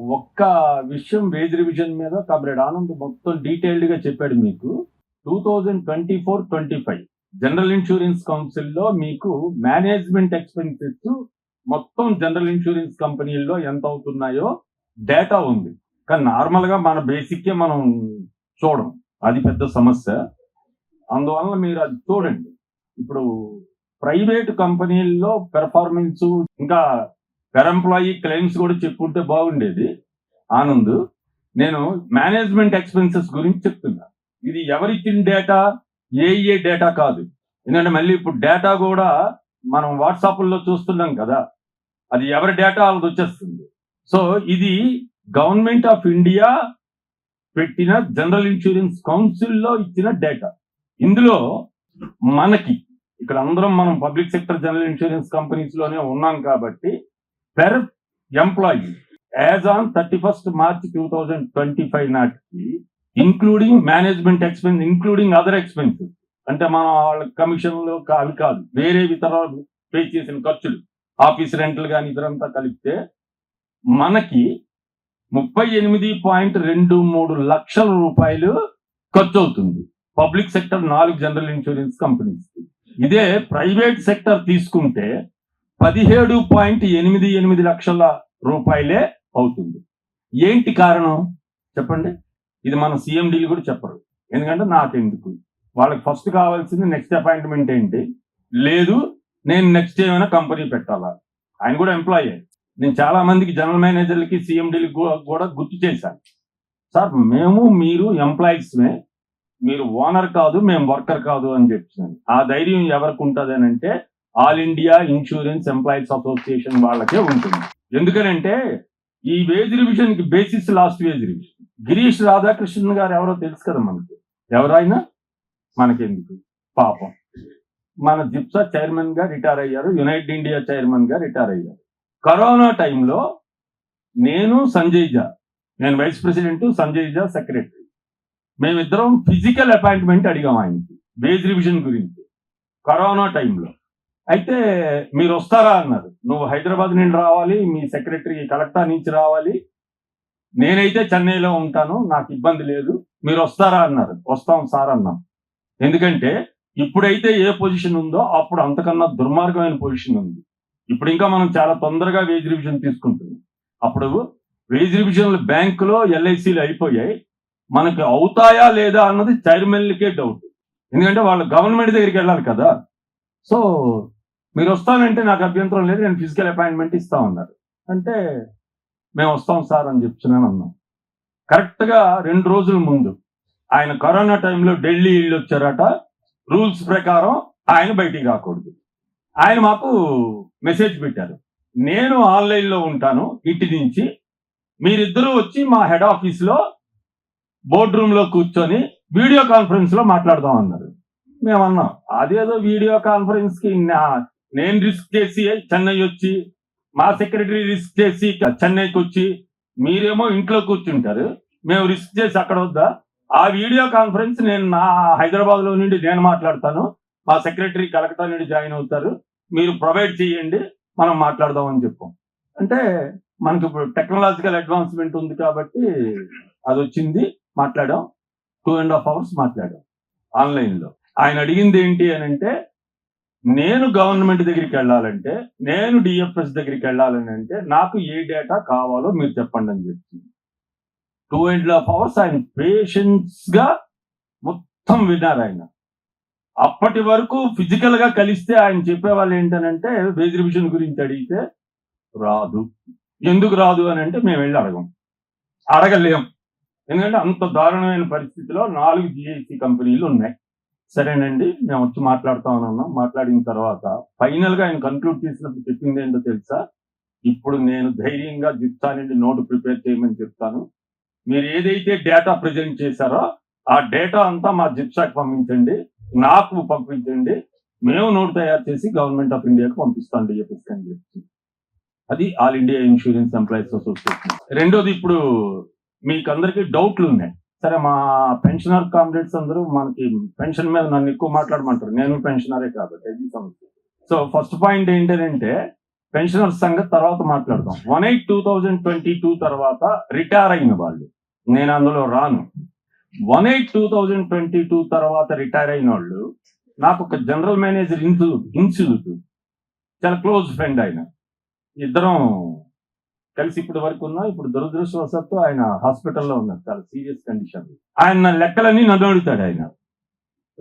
ఒక్క విషయం veg revision మీద కబ్రెడ్ ఆనంద్ మొత్తం డీటెయిల్డ్గా చెప్పాడు మీకు. Two thousand twenty four twenty five general insurance కౌన్సిల్లో మీకు మేనేజ్మెంట్ ఎక్స్పెన్సెస్ మొత్తం జనరల్ ఇన్సూరెన్స్ కంపెనీల్లో ఎంత అవుతున్నాయో డేటా ఉంది. కానీ నార్మల్గా మన బేసిక్ మనం చూడం. అది పెద్ద సమస్య. అందువల్ల మీరు అది చూడండి. ఇప్పుడు ప్రైవేట్ కంపెనీల్లో పెర్ఫార్మెన్స్ ఇంకా పెర్ ఎంప్లాయీ క్లెయిమ్స్ కూడా చెప్పుకుంటే బాగుండేది. ఆనంద్ నేను మేనేజ్మెంట్ ఎక్స్పెన్సెస్ గురించి చెప్తున్నా. ఇది ఎవరిచ్చిన డేటా ఏ ఏ డేటా కాదు. ఎందుకంటే మళ్ళీ ఇప్పుడు డేటా కూడా మనం వాట్సాప్లో చూస్తున్నాం కదా. అది ఎవరి డేటా వాళ్ళది వచ్చేస్తుంది. సో ఇది గవర్నమెంట్ ఆఫ్ ఇండియా పెట్టిన జనరల్ ఇన్సూరెన్స్ కౌన్సిల్లో ఇచ్చిన డేటా ఇందులో మనకి ఇక్కడ అందరం మనం పబ్లిక్ సెక్టర్ జనరల్ ఇన్సూరెన్స్ కంపెనీస్లోనే ఉన్నాం కాబట్టి per employee as on thirty first March two thousand twenty five నాటికి including management expense including other expenses అంటే మనం వాళ్ళ కమిషన్లు కాదు అవి కాదు వేరే ఇతర పే చేసిన ఖర్చులు ఆఫీస్ రెంట్లు కానీ ఇతరంతా కలిపితే మనకి ముప్పై ఎనిమిది పాయింట్ రెండు మూడు లక్షల రూపాయలు ఖర్చు అవుతుంది. పబ్లిక్ సెక్టర్ నాలుగు జనరల్ ఇన్సూరెన్స్ కంపెనీస్ ఇదే ప్రైవేట్ సెక్టర్ తీసుకుంటే పదిహేడు పాయింట్ ఎనిమిది ఎనిమిది లక్షల రూపాయలే అవుతుంది. ఏంటి కారణం? చెప్పండి. ఇది మన సీఎండీలు కూడా చెప్పరు. ఎందుకంటే నాకెందుకు? వాళ్ళకి ఫస్ట్ కావాల్సింది నెక్స్ట్ అపాయింట్మెంట్ ఏంటి? లేదు నేను నెక్స్ట్ ఏమైనా కంపెనీ పెట్టాలా? ఆయన కూడా ఎంప్లాయీ. నేను చాలా మందికి జనరల్ మేనేజర్లకి సీఎండీలకి కూడా గుర్తు చేశాను. సార్ మేము మీరు ఎంప్లాయీస్మే మీరు ఓనర్ కాదు మేము వర్కర్ కాదు అని చెప్తున్నాను ఆ ధైర్యం ఎవరికి ఉంటుంది అని అంటే all India insurance employees association వాళ్ళకే ఉంటుంది. ఎందుకనంటే ఈ wage రివిజన్కి basis last wage revision Girish Radhakrishnan garu ఎవరో తెలుసు కదా మనకి. ఎవరైనా మనకెందుకు? పాపం. మన జిప్సా చైర్మన్గా రిటైర్ అయ్యారు. యునైటెడ్ ఇండియా చైర్మన్గా రిటైర్ అయ్యారు. కరోనా టైంలో నేను సంజయ్ జా నేను వైస్ ప్రెసిడెంట్ సంజయ్ జా సెక్రటరీ మేమిద్దరం ఫిజికల్ అపాయింట్మెంట్ అడిగాం ఆయనకి. వేజ్ రివిజన్ గురించి. కరోనా టైంలో అయితే మీరు వస్తారా అన్నారు. నువ్వు హైదరాబాద్ నుండి రావాలి మీ సెక్రటరీ కలెక్టా నుంచి రావాలి. నేనైతే చెన్నైలో ఉంటాను నాకు ఇబ్బంది లేదు. మీరు వస్తారా అన్నారు. వస్తాం సార్ అన్నాం. ఎందుకంటే ఇప్పుడైతే ఏ పొజిషన్ ఉందో అప్పుడు అంతకన్నా దుర్మార్గమైన పొజిషన్ ఉంది. ఇప్పుడు ఇంకా మనం చాలా తొందరగా వేజ్ రివిజన్ తీసుకుంటున్నాం. అప్పుడు వేజ్ రివిజన్లు బ్యాంకులో ఎల్ఐసీలు అయిపోయాయి. మనకి అవుతాయా లేదా అన్నది చైర్మన్లకే డౌట్ ఎందుకంటే వాళ్ళు గవర్నమెంట్ దగ్గరికి వెళ్ళాలి కదా. సో మీరు వస్తానంటే నాకు అభ్యంతరం లేదు నేను ఫిజికల్ అపాయింట్మెంట్ ఇస్తా ఉన్నారు అంటే మేము వస్తాం సార్ అని చెప్తున్నాను అన్నాం కరెక్ట్గా రెండు రోజుల ముందు ఆయన కరోనా టైంలో ఢిల్లీ ఇల్లు వచ్చారట. రూల్స్ ప్రకారం ఆయన బయటికి రాకూడదు. ఆయన మాకు మెసేజ్ పెట్టారు. నేను ఆన్లైన్లో ఉంటాను ఇంటి నుంచి. మీరిద్దరూ వచ్చి మా హెడ్ ఆఫీస్లో బోర్డ్ రూమ్లో కూర్చొని వీడియో కాన్ఫరెన్స్లో మాట్లాడదాం అన్నారు. మేము అన్నాం అదేదో వీడియో కాన్ఫరెన్స్కి నా- నేను రిస్క్ చేసి చెన్నై వచ్చి మా సెక్రటరీ రిస్క్ చేసి చెన్నైకి వచ్చి మీరేమో ఇంట్లో కూర్చుంటారు మేము రిస్క్ చేసి అక్కడ వద్దా? ఆ వీడియో కాన్ఫరెన్స్ నేను నా హైదరాబాద్లో నుండి నేను మాట్లాడతాను. మా సెక్రటరీ కలకత్తా నుండి జాయిన్ అవుతారు. మీరు ప్రొవైడ్ చేయండి మనం మాట్లాడదాం అని చెప్పాం. అంటే మనకి ఇప్పుడు టెక్నాలజికల్ అడ్వాన్స్మెంట్ ఉంది కాబట్టి అది వచ్చింది మాట్లాడాం. టూ అండ్ హాఫ్ అవర్స్ మాట్లాడాం. ఆన్లైన్లో ఆయన అడిగింది ఏంటి అని అంటే నేను గవర్నమెంట్ దగ్గరికి వెళ్ళాలంటే నేను డిఎఫ్ఎస్ దగ్గరికి వెళ్ళాలని అంటే నాకు ఏ డేటా కావాలో మీరు చెప్పండి అని చెప్పి టూ అండ్ హాఫ్ అవర్స్ ఆయన పేషెన్స్గా మొత్తం విన్నారు ఆయన. అప్పటి వరకు ఫిజికల్గా కలిస్తే ఆయన చెప్పేవాళ్ళు ఏంటనంటే రిజర్వేషన్ గురించి అడిగితే రాదు. ఎందుకు రాదు? అని అంటే మేము వెళ్ళి అడగం. అడగలేం. ఎందుకంటే అంత దారుణమైన పరిస్థితిలో నాలుగు జిఐసి కంపెనీలు ఉన్నాయి. సరేనండి మేము వచ్చి మాట్లాడుతామని అన్నాం మాట్లాడిన తర్వాత ఫైనల్గా ఆయన కన్క్లూడ్ చేసినప్పుడు చెప్పింది ఏంటో తెలుసా? ఇప్పుడు నేను ధైర్యంగా జిప్సా నుండి నోటు ప్రిపేర్ చేయమని చెప్తాను. మీరు ఏదైతే డేటా ప్రజెంట్ చేశారో ఆ డేటా అంతా మా జిప్సాకి పంపించండి నాకు పంపించండి. మేము నోటు తయారు చేసి గవర్నమెంట్ ఆఫ్ ఇండియాకి పంపిస్తాం డిఎఫ్ఎస్ అని చెప్పి. అది all India insurance employees association. రెండోది ఇప్పుడు మీకు డౌట్లు ఉన్నాయి. సరే మా పెన్షనర్ కామ్రేడ్స్ అందరూ మనకి పెన్షన్ మీద నన్ను ఎక్కువ మాట్లాడమంటారు. నేను పెన్షనరే కాబట్టి అది సమస్య సో ఫస్ట్ పాయింట్ ఏంటంటే పెన్షనర్స్ సంగతి తర్వాత మాట్లాడదాం. One eight two thousand twenty two తర్వాత రిటైర్ అయిన వాళ్ళు నేను అందులో రాను. One eight two thousand twenty two తర్వాత రిటైర్ అయిన వాళ్ళు నాకు ఒక జనరల్ మేనేజర్ ఇన్స్టిట్యూట్ ఇన్స్టిట్యూట్ చాలా క్లోజ్ ఫ్రెండ్ ఆయన. ఇద్దరం కలిసి ఇప్పటి వరకు ఉన్నా ఇప్పుడు దురదృష్టవశాత్తు ఆయన హాస్పిటల్లో ఉన్నారు. చాలా సీరియస్ కండిషన్. ఆయన నా లెక్కలన్నీ నన్ను అడుగుతాడు ఆయన.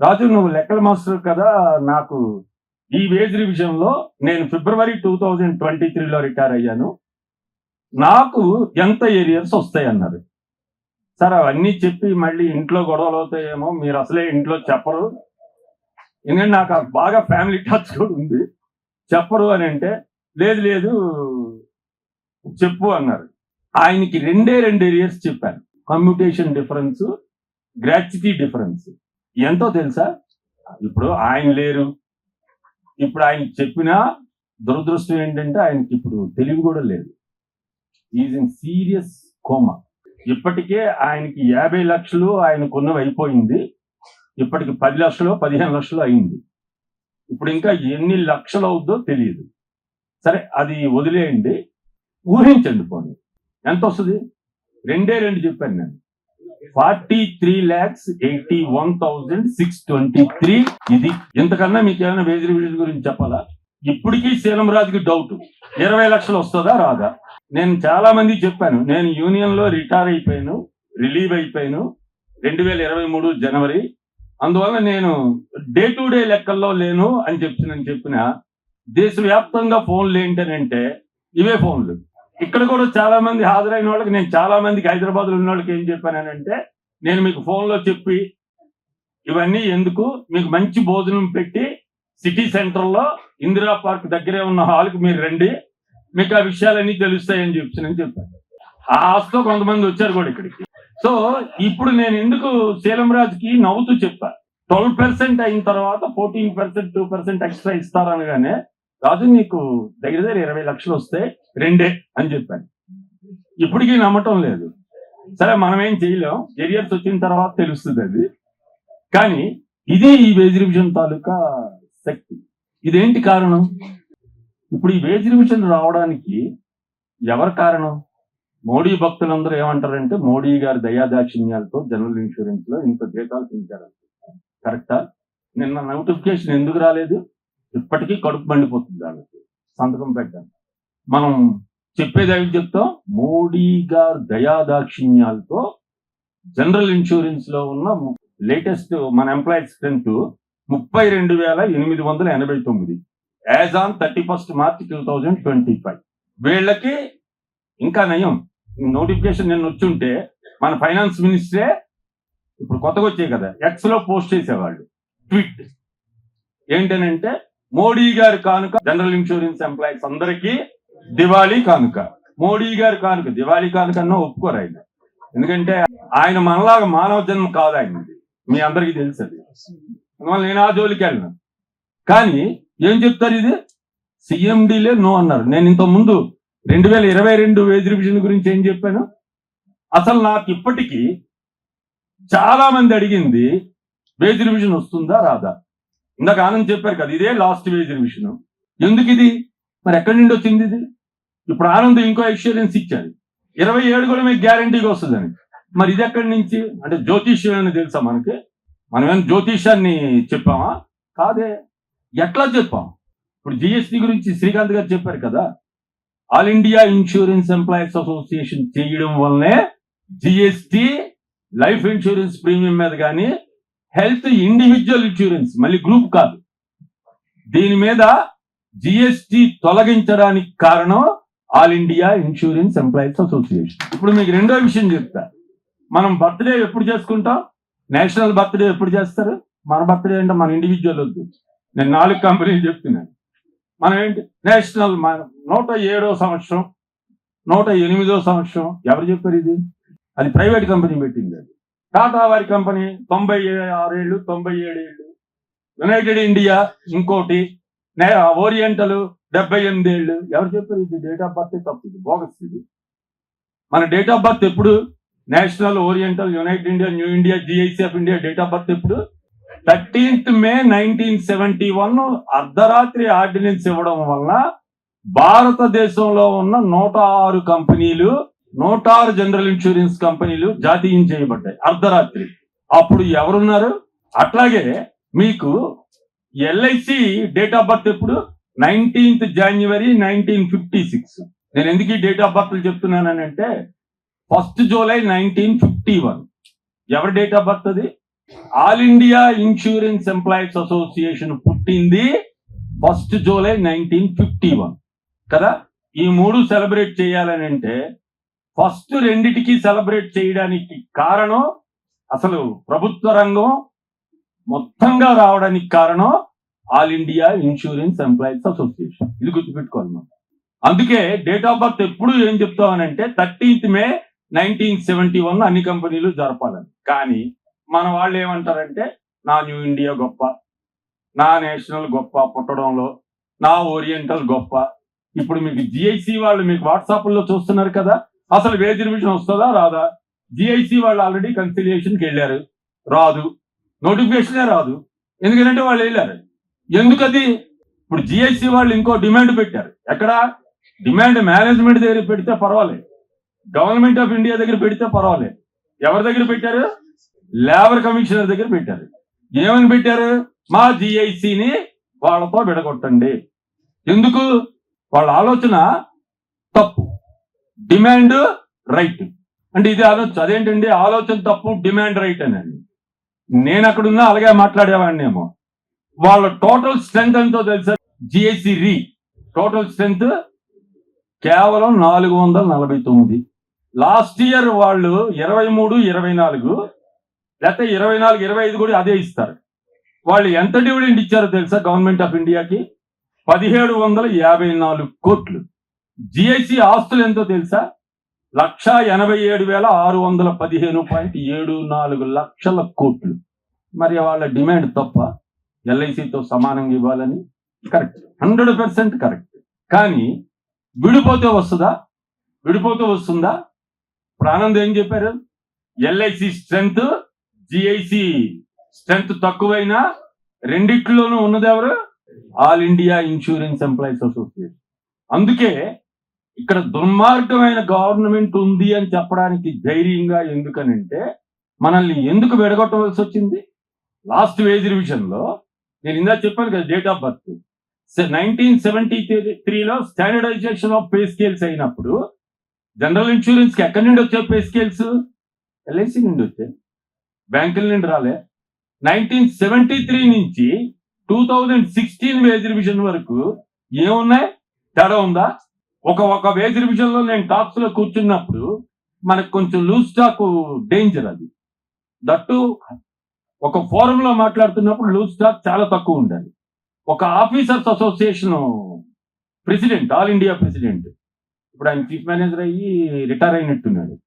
రాజు నువ్వు లెక్కల మాస్టర్ కదా నాకు ఈ వేజ్ రివిజన్లో నేను ఫిబ్రవరి టూ థౌజండ్ ట్వంటీ త్రీలో రిటైర్ అయ్యాను. నాకు ఎంత ఏరియర్స్ వస్తాయి అన్నారు సార్ అవన్నీ చెప్పి మళ్ళీ ఇంట్లో గొడవలు అవుతాయేమో మీరు అసలే ఇంట్లో చెప్పరు. ఎందుకంటే నాకు బాగా ఫ్యామిలీ టచ్ కూడా ఉంది. చెప్పరు అని అంటే లేదు లేదు చెప్పు అన్నారు. ఆయనకి రెండే రెండు ఇయర్స్ చెప్పాను. కమ్యూటేషన్ డిఫరెన్స్ గ్రాచ్యుటీ డిఫరెన్స్ ఎంతో తెలుసా? ఇప్పుడు ఆయన లేరు. ఇప్పుడు ఆయన చెప్పిన దురదృష్టం ఏంటంటే ఆయనకి ఇప్పుడు తెలివి కూడా లేదు. ఈజ్ ఇన్ సీరియస్ కోమా ఇప్పటికే ఆయనకి యాభై లక్షలు ఆయనకున్నవి అయిపోయింది. ఇప్పటికి పది లక్షలు పదిహేను లక్షలు అయింది. ఇప్పుడు ఇంకా ఎన్ని లక్షలు అవుద్దో తెలియదు. సరే అది వదిలేయండి. ఊహించండి పోనీ. ఎంత వస్తుంది రెండే రెండు చెప్పాను నేను. Forty three lakhs eighty one thousand six twenty three. ఇది ఇంతకన్నా మీకు ఏమైనా వేజ్ రివిజన్ గురించి చెప్పాలా? ఇప్పటికీ శీలం రాజుకి డౌట్ ఇరవై లక్షలు వస్తుందా రాదా? నేను చాలా మంది చెప్పాను. నేను యూనియన్లో రిటైర్ అయిపోయాను రిలీవ్ అయిపోయాను. రెండు వేల ఇరవై మూడు జనవరి. అందువల్ల నేను డే టు డే లెక్కల్లో లేను అని చెప్తున్నాను చెప్పిన దేశవ్యాప్తంగా ఫోన్లు ఏంటనంటే ఇవే ఫోన్లు. ఇక్కడ కూడా చాలా మంది హాజరైన వాళ్ళకి నేను చాలా మందికి హైదరాబాద్లో ఉన్న వాళ్ళకి ఏం చెప్పానంటే నేను మీకు ఫోన్లో చెప్పి ఇవన్నీ ఎందుకు? మీకు మంచి భోజనం పెట్టి సిటీ సెంటర్లో ఇందిరా పార్క్ దగ్గరే ఉన్న హాల్కి మీరు రండి మీకు ఆ విషయాలన్నీ తెలుస్తాయని చెప్తున్నాను చెప్పాను. ఆ ఆశతో కొంతమంది వచ్చారు కూడా ఇక్కడికి. సో ఇప్పుడు నేను ఎందుకు శీలం రాజుకి నవ్వుతూ చెప్పా? ట్వెల్వ్ పర్సెంట్ అయిన తర్వాత fourteen percent two percent extra ఇస్తారనగానే Raju నీకు దగ్గర దగ్గర ఇరవై లక్షలు వస్తే రెండే అని చెప్పాను. ఇప్పటికీ నమ్మటం లేదు. సరే మనం ఏం చేయలేం. కెరియర్స్ వచ్చిన తర్వాత తెలుస్తుంది అది. కానీ ఇది ఈ వేజ్ రివిజన్ తాలూకా శక్తి. ఇదేంటి కారణం? ఇప్పుడు ఈ వేజ్ రివిజన్ రావడానికి ఎవరి కారణం? మోడీ భక్తులందరూ ఏమంటారంటే మోడీ గారి దయాదాక్షిణ్యాలతో జనరల్ ఇన్సూరెన్స్లో ఇంత జీతాలు పెంచారు కరెక్టా? నిన్న నోటిఫికేషన్ ఎందుకు రాలేదు? ఇప్పటికీ కడుపు మండిపోతుంది వాళ్ళకి. సంతకం పెట్టాను. మనం చెప్పేది అవి చెప్తాం? మోడీ గారు దయాదాక్షిణ్యాలతో జనరల్ ఇన్సూరెన్స్లో ఉన్న లేటెస్ట్ మన ఎంప్లాయీ స్ట్రెంత్ ముప్పై రెండు వేల ఎనిమిది వందల ఎనభై తొమ్మిది. As on thirty first March two thousand twenty five. వీళ్ళకి ఇంకా నయం. నోటిఫికేషన్ నేను వచ్చుంటే మన ఫైనాన్స్ మినిస్టరే ఇప్పుడు కొత్తగా వచ్చాయి కదా. ఎక్స్లో పోస్ట్ చేసేవాళ్ళు. ట్వీట్. ఏంటనంటే మోడీ గారి కానుక జనరల్ ఇన్సూరెన్స్ ఎంప్లాయీస్ అందరికీ దివాళీ కానుక. మోడీ గారి కానుక దివాళీ కానుక అన్న ఒప్పుకోరు ఆయన. ఎందుకంటే ఆయన మనలాగా మానవ జన్మ కాదు ఆయనది. మీ అందరికీ తెలుసు అది. అందువల్ల నేను ఆ జోలికి వెళ్ళను. కానీ ఏం చెప్తారు ఇది? సిఎండిలే నో అన్నారు. నేను ఇంత ముందు రెండు వేల ఇరవై రెండు వేజ్ రివిజన్ గురించి ఏం చెప్పాను? అసలు నాకు ఇప్పటికీ చాలా మంది అడిగింది వేజ్ రివిజన్ వస్తుందా రాదా? ఇందాక ఆనంద్ చెప్పారు కదా ఇదే లాస్ట్ వేజ్ రివిజన్ ఎందుకు ఇది? మరి ఎక్కడి నుండి వచ్చింది ఇది? ఇప్పుడు ఆనంద్ ఇంకో ఎక్స్పీరియన్స్ ఇచ్చారు ఇరవై ఏడు కూడా మీకు గ్యారంటీగా వస్తుందని మరి ఇది ఎక్కడి నుంచి? అంటే జ్యోతిష్యం అని తెలుసా మనకి? మనం ఏమైనా జ్యోతిష్యాన్ని చెప్పామా? కాదే. ఎట్లా చెప్పాం? ఇప్పుడు జిఎస్టి గురించి శ్రీకాంత్ గారు చెప్పారు కదా all India insurance employees association చేయడం వల్లనే జిఎస్టి లైఫ్ ఇన్సూరెన్స్ ప్రీమియం మీద కానీ హెల్త్ ఇండివిజువల్ ఇన్సూరెన్స్ మళ్ళీ గ్రూప్ కాదు. దీని మీద జిఎస్టి తొలగించడానికి కారణం all India insurance employees association. ఇప్పుడు మీకు రెండో విషయం చెప్తా. మనం బర్త్డే ఎప్పుడు చేసుకుంటాం? నేషనల్ బర్త్డే ఎప్పుడు చేస్తారు? మన బర్త్డే అంటే మన ఇండివిజువల్ వద్దు. నేను నాలుగు కంపెనీలు చెప్తున్నాను. మనం ఏంటి? నేషనల్ నూట ఏడో సంవత్సరం నూట ఎనిమిదో సంవత్సరం ఎవరు చెప్పారు ఇది? అది ప్రైవేట్ కంపెనీ పెట్టింది అది. టాటా వారి కంపెనీ తొంభై ఆరేళ్ళు తొంభై ఏడు ఏళ్ళు యునైటెడ్ ఇండియా ఇంకోటి నే- ఓరియంటల్ డెబ్బై ఎనిమిది ఏళ్ళు. ఎవరు చెప్పారు ఇది? డేట్ ఆఫ్ బర్త్ తప్పు ఇది బోగస్ ఇది. మన డేట్ ఆఫ్ బర్త్ ఎప్పుడు? National Oriental United India New India GIC of India date of birth ఎప్పుడు? Thirteenth May nineteen seventy one అర్ధరాత్రి ఆర్డినెన్స్ ఇవ్వడం వలన భారతదేశంలో ఉన్న నూట ఆరు కంపెనీలు నూట ఆరు జనరల్ ఇన్సూరెన్స్ కంపెనీలు జాతీయం చేయబడ్డాయి. అర్ధరాత్రి. అప్పుడు ఎవరున్నారు? అట్లాగే మీకు ఎల్ఐసి డేట్ ఆఫ్ బర్త్ ఎప్పుడు? Nineteenth January nineteen fifty six. నేను ఎందుకు ఈ డేట్ ఆఫ్ బర్త్ చెప్తున్నానంటే first July nineteen fifty one. ఎవరి డేట్ ఆఫ్ బర్త్ అది? All India insurance employees association పుట్టింది first July nineteen fifty one. కదా? ఈ మూడు సెలబ్రేట్ చేయాలని అంటే ఫస్ట్ రెండిటికి సెలబ్రేట్ చేయడానికి కారణం అసలు ప్రభుత్వ రంగం మొత్తంగా రావడానికి కారణం all India insurance employees association. ఇది గుర్తుపెట్టుకోవాలి మనం. అందుకే డేట్ ఆఫ్ బర్త్ ఎప్పుడు ఏం చెప్తామనంటే thirteenth May nineteen seventy one అన్ని కంపెనీలు జరపాలని. కానీ మన వాళ్ళు ఏమంటారంటే నా న్యూ ఇండియా గొప్ప నా నేషనల్ గొప్ప పుట్టడంలో నా ఓరియంటల్ గొప్ప. ఇప్పుడు మీకు జిఐసి వాళ్ళు మీకు వాట్సాప్లో చూస్తున్నారు కదా అసలు వేజ్ రివిజన్ వస్తుందా? రాదా. జిఐసి వాళ్ళు ఆల్రెడీ కన్సిలియేషన్కి వెళ్ళారు రాదు. నోటిఫికేషనే రాదు. ఎందుకంటే వాళ్ళు వెళ్ళారు. ఎందుకది? ఇప్పుడు జిఐసి వాళ్ళు ఇంకో డిమాండ్ పెట్టారు. ఎక్కడ? డిమాండ్ మేనేజ్మెంట్ దగ్గర పెడితే పర్వాలేదు. గవర్నమెంట్ ఆఫ్ ఇండియా దగ్గర పెడితే పర్వాలేదు. ఎవరి దగ్గర పెట్టారు? లేబర్ కమిషనర్ దగ్గర పెట్టారు. ఏమని పెట్టారు? మా జిఐసిని వాళ్ళతో విడగొట్టండి. ఎందుకు? వాళ్ళ ఆలోచన తప్పు. డిమాండ్ రైట్ అంటే ఇది ఆలోచన అదేంటండి? ఆలోచన తప్పు డిమాండ్ రైట్ అని నేను అక్కడున్నా అలాగే మాట్లాడేవాడిని ఏమో. వాళ్ళ టోటల్ స్ట్రెంత్ ఎంతో తెలుసా? జిఐసి రీ. టోటల్ స్ట్రెంత్ కేవలం నాలుగు వందల నలభై తొమ్మిది. లాస్ట్ ఇయర్ వాళ్ళు ఇరవై మూడు ఇరవై నాలుగు. లేకపోతే ఇరవై నాలుగు ఇరవై ఐదు కూడా అదే ఇస్తారు. వాళ్ళు ఎంత డివిడెండ్ ఇచ్చారో తెలుసా? గవర్నమెంట్ ఆఫ్ ఇండియాకి పదిహేడు వందల యాభై నాలుగు కోట్లు. జిఐసి ఆస్తులు ఎంతో తెలుసా? లక్ష ఎనభై ఏడు వేల ఆరు వందల పదిహేను పాయింట్ ఏడు నాలుగు లక్షల కోట్లు. మరి వాళ్ళ డిమాండ్ తప్ప ఎల్ఐసితో సమానంగా ఇవ్వాలని కరెక్ట్. Hundred percent correct. కానీ విడిపోతే వస్తుందా? విడిపోతే వస్తుందా? ఇప్పుడు ఏం చెప్పారు? ఎల్ఐసి స్ట్రెంగ్త్ జిఐసి స్ట్రెంగ్త్ తక్కువైనా రెండిట్లోనూ ఉన్నది ఎవరు? All India insurance employees association అందుకే ఇక్కడ దుర్మార్గమైన గవర్నమెంట్ ఉంది అని చెప్పడానికి ధైర్యంగా ఎందుకనంటే మనల్ని ఎందుకు విడగొట్టవలసి వచ్చింది? లాస్ట్ వేజ్లో నేను ఇందా చెప్పాను కదా date of birth nineteen seventy త్రీలో స్టాండర్డైజేషన్ ఆఫ్ పే స్కేల్స్ అయినప్పుడు జనరల్ ఇన్సూరెన్స్కి ఎక్కడి నుండి వచ్చే పే స్కేల్స్ ఎల్ఐసి నుండి వచ్చాయి. బ్యాంకుల నుండి రాలే. నైన్టీన్ సెవెంటీ త్రీ నుంచి two thousand sixteen wage revision వరకు ఏమున్నాయి? తేడా ఉందా? ఒక ఒక వేజ్ రివిజన్లో నేను టాప్స్లో కూర్చున్నప్పుడు మనకు కొంచెం లూజ్ టాక్ డేంజర్ అది. దట్టు ఒక ఫోరంలో మాట్లాడుతున్నప్పుడు లూజ్ స్టాక్ చాలా తక్కువ ఉండాలి. ఒక officers association president all India president ఇప్పుడు ఆయన చీఫ్ మేనేజర్ అయ్యి రిటైర్ అయినట్టున్నాడు.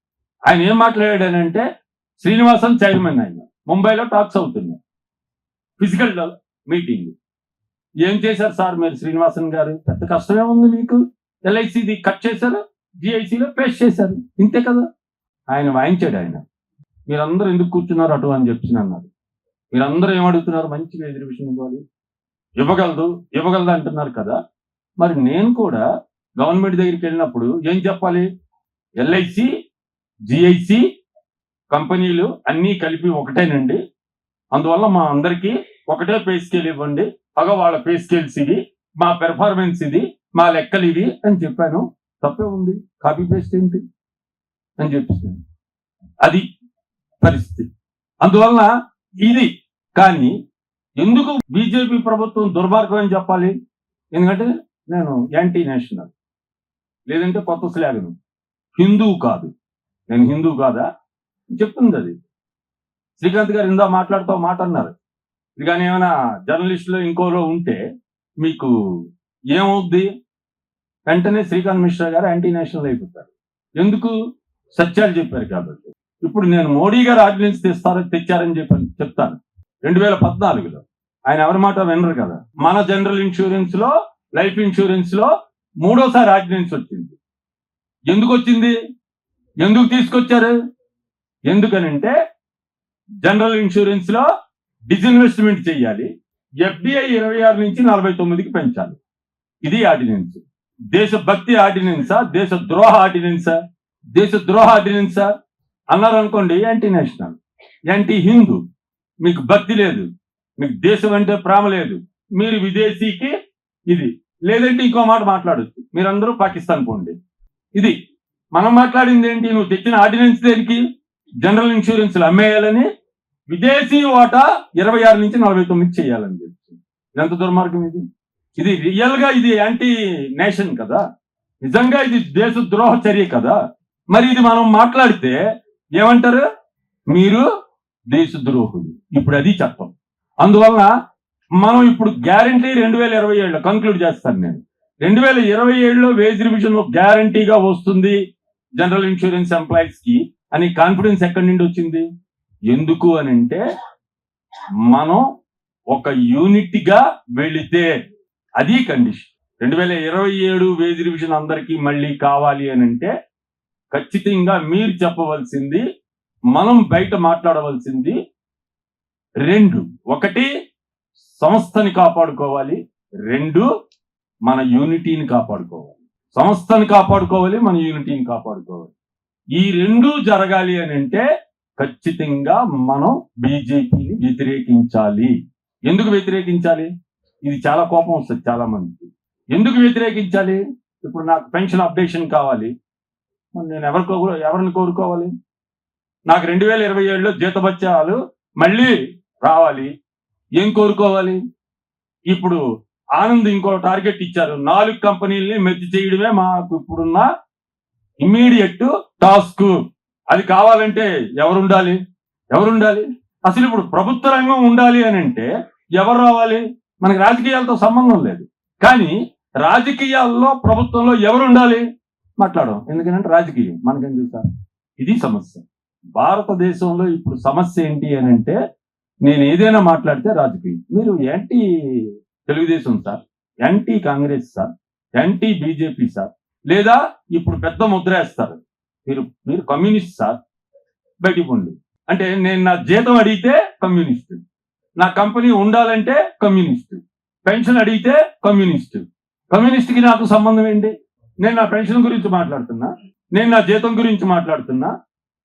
ఆయన ఏం మాట్లాడాడంటే శ్రీనివాసన్ చైర్మన్ ఆయన. ముంబైలో టాక్స్ అవుతున్నాయి. Physical meeting. ఏం చేశారు సార్ మీరు శ్రీనివాసన్ గారు? పెద్ద కష్టమే ఉంది మీకు. ఎల్ఐసిది కట్ చేశారు? జిఐసిలో పేస్ట్ చేశారు. ఇంతే కదా? ఆయన వాయించాడు ఆయన. మీరందరూ ఎందుకు కూర్చున్నారు అటు అని చెప్పి అన్నారు మీరందరూ ఏమడుగుతున్నారు మంచి రిజర్వేషన్ ఇవ్వాలి. ఇవ్వగలదు. ఇవ్వగలదు అంటున్నారు కదా? మరి నేను కూడా గవర్నమెంట్ దగ్గరికి వెళ్ళినప్పుడు ఏం చెప్పాలి? ఎల్ఐసి జిఐసి కంపెనీలు అన్నీ కలిపి ఒకటేనండి. అందువల్ల మా అందరికీ ఒకటే పే స్కేల్ ఇవ్వండి. పగ వాళ్ళ పే స్కేల్స్ ఇది. మా పెర్ఫార్మెన్స్ ఇది. మా లెక్కలు ఇవి అని చెప్పాను. తప్పే ఉంది. కాపీ పేస్ట్ ఏంటి? అని చెప్పాను అది పరిస్థితి. అందువలన ఇది కానీ ఎందుకు బీజేపీ ప్రభుత్వం దుర్మార్గం అని చెప్పాలి? ఎందుకంటే నేను యాంటీ నేషనల్ లేదంటే కొత్త శ్లాగను హిందూ కాదు. నేను హిందూ కాదా? చెప్తుంది అది. శ్రీకాంత్ గారు ఇందా మాట్లాడుతూ మాట అన్నారు. ఇది కానీ ఏమైనా జర్నలిస్టులో ఇంకోలో ఉంటే మీకు ఏమవుద్ది? వెంటనే శ్రీకాంత్ మిశ్రా గారు యాంటీ నేషనల్ అయిపోతారు. ఎందుకు? సత్యాలు చెప్పారు కాబట్టి. ఇప్పుడు నేను మోడీ గారు ఆర్డినెన్స్ తెస్తారో తెచ్చారని చెప్పి చెప్తాను. రెండు వేల పద్నాలుగులో. ఆయన ఎవరి మాట వినరు కదా. మన జనరల్ ఇన్సూరెన్స్లో లైఫ్ ఇన్సూరెన్స్లో మూడోసారి ఆర్డినెన్స్ వచ్చింది. ఎందుకు వచ్చింది? ఎందుకు తీసుకొచ్చారు? ఎందుకనంటే జనరల్ ఇన్సూరెన్స్లో డిజిన్వెస్ట్మెంట్ చేయాలి. ఎఫ్డిఐ ఇరవై ఆరు నుంచి నలభై తొమ్మిదికి పెంచాలి. ఇది ఆర్డినెన్స్. దేశభక్తి ఆర్డినెన్సా? దేశ ద్రోహ ఆర్డినెన్సా? దేశ ద్రోహ ఆర్డినెన్సా? అన్నారు అనుకోండి యాంటీ నేషనల్ యాంటీ హిందూ మీకు భక్తి లేదు మీకు దేశం అంటే ప్రేమ లేదు మీరు విదేశీకి ఇది. లేదంటే ఇంకో మాట మాట్లాడొచ్చు. మీరందరూ పాకిస్తాన్ పోండి. ఇది. మనం మాట్లాడింది ఏంటి? నువ్వు తెచ్చిన ఆర్డినెన్స్ దేనికి? జనరల్ ఇన్సూరెన్స్లు అమ్మేయాలని విదేశీ ఓటా ఇరవై ఆరు నుంచి నలభై తొమ్మిది చేయాలని చెప్పి. ఎంత దుర్మార్గం ఇది? ఇది రియల్గా ఇది యాంటీ నేషన్ కదా. నిజంగా ఇది దేశ ద్రోహ చర్య కదా. మరి ఇది మనం మాట్లాడితే ఏమంటారు? మీరు దేశ ద్రోహులు. ఇప్పుడు అది చట్టం. అందువలన మనం ఇప్పుడు గ్యారంటీ రెండు వేల ఇరవై ఏడులో కంక్లూడ్ చేస్తాను నేను. రెండు వేల ఇరవై ఏడులో వేజ్ రివిజన్ గ్యారంటీగా వస్తుంది జనరల్ ఇన్సూరెన్స్ ఎంప్లాయీస్కి అని కాన్ఫిడెన్స్ ఎక్కడి నుండి వచ్చింది? ఎందుకు అని అంటే మనం ఒక యూనిట్గా వెళితే అది కండిషన్. రెండు వేల ఇరవై ఏడు వేజ్ రివిజన్ అందరికీ మళ్ళీ కావాలి అని అంటే ఖచ్చితంగా మీరు చెప్పవలసింది మనం బయట మాట్లాడవలసింది రెండు. ఒకటి సంస్థని కాపాడుకోవాలి. రెండు మన యూనిటీని కాపాడుకోవాలి. సంస్థని కాపాడుకోవాలి మన యూనిటీని కాపాడుకోవాలి. ఈ రెండు జరగాలి అని అంటే ఖచ్చితంగా మనం బీజేపీని వ్యతిరేకించాలి. ఎందుకు వ్యతిరేకించాలి? ఇది చాలా కోపం వస్తుంది చాలా మందికి. ఎందుకు వ్యతిరేకించాలి? ఇప్పుడు నాకు పెన్షన్ అప్డేషన్ కావాలి. నేను ఎవరికో ఎవరిని కోరుకోవాలి? నాకు రెండు వేల ఇరవై ఏడులో జీతభత్యాలు మళ్ళీ రావాలి. ఏం కోరుకోవాలి? ఇప్పుడు ఆనంద్ ఇంకో టార్గెట్ ఇచ్చారు. నాలుగు కంపెనీల్ని మెచ్చి చేయడమే మాకు ఇప్పుడున్న ఇమ్మీడియట్ టాస్క్. అది కావాలంటే ఎవరుండాలి? ఎవరుండాలి? అసలు ఇప్పుడు ప్రభుత్వ రంగం ఉండాలి అని అంటే ఎవరు రావాలి? మనకి రాజకీయాలతో సంబంధం లేదు. కానీ రాజకీయాల్లో ప్రభుత్వంలో ఎవరు ఉండాలి? మాట్లాడడం ఎందుకంటే రాజకీయం. మనకేం తెలుసా? ఇది సమస్య. భారతదేశంలో ఇప్పుడు సమస్య ఏంటి అని అంటే నేను ఏదైనా మాట్లాడితే రాజకీయం. మీరు anti Telugu Desam sir anti Congress sir anti BJP sir లేదా ఇప్పుడు పెద్ద ముద్ర వేస్తారు. మీరు మీరు కమ్యూనిస్ట్ సార్ బయటికి అంటే నేను నా జీతం అడిగితే కమ్యూనిస్ట్. నా కంపెనీ ఉండాలంటే కమ్యూనిస్ట్. పెన్షన్ అడిగితే కమ్యూనిస్ట్. కమ్యూనిస్ట్కి నాకు సంబంధం ఏంటి? నేను నా పెన్షన్ గురించి మాట్లాడుతున్నా. నేను నా జీతం గురించి మాట్లాడుతున్నా.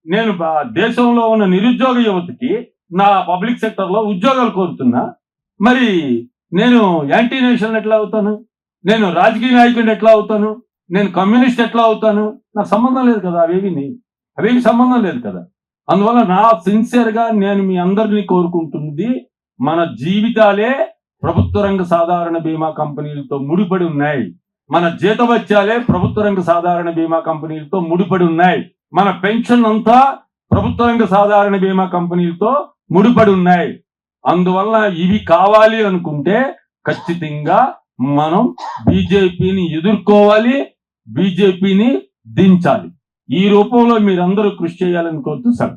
నేను బా- దేశంలో ఉన్న నిరుద్యోగ యువతకి నా పబ్లిక్ సెక్టర్లో ఉద్యోగాలు కోరుతున్నా. మరి నేను యాంటీ నేషనల్ ఎట్లా అవుతాను? నేను రాజకీయ నాయకుడిని ఎట్లా అవుతాను? నేను కమ్యూనిస్ట్ ఎట్లా అవుతాను? నాకు సంబంధం లేదు కదా అవేవి అవేవి సంబంధం లేదు కదా. అందువల్ల నా సిన్సియర్గా నేను మీ అందరినీ కోరుకుంటున్నది మన జీవితాలే ప్రభుత్వ రంగ సాధారణ బీమా కంపెనీలతో ముడిపడి ఉన్నాయి. మన జీతవత్యాలే ప్రభుత్వ రంగ సాధారణ బీమా కంపెనీలతో ముడిపడి ఉన్నాయి. మన పెన్షన్ అంతా ప్రభుత్వ రంగ సాధారణ బీమా కంపెనీలతో ముడిపడి ఉన్నాయి. అందువల్ల ఇవి కావాలి అనుకుంటే ఖచ్చితంగా మనం బీజేపీని ఎదుర్కోవాలి బీజేపీని దించాలి. ఈ రూపంలో మీరందరూ కృషి చేయాలని కోరుతూ సార్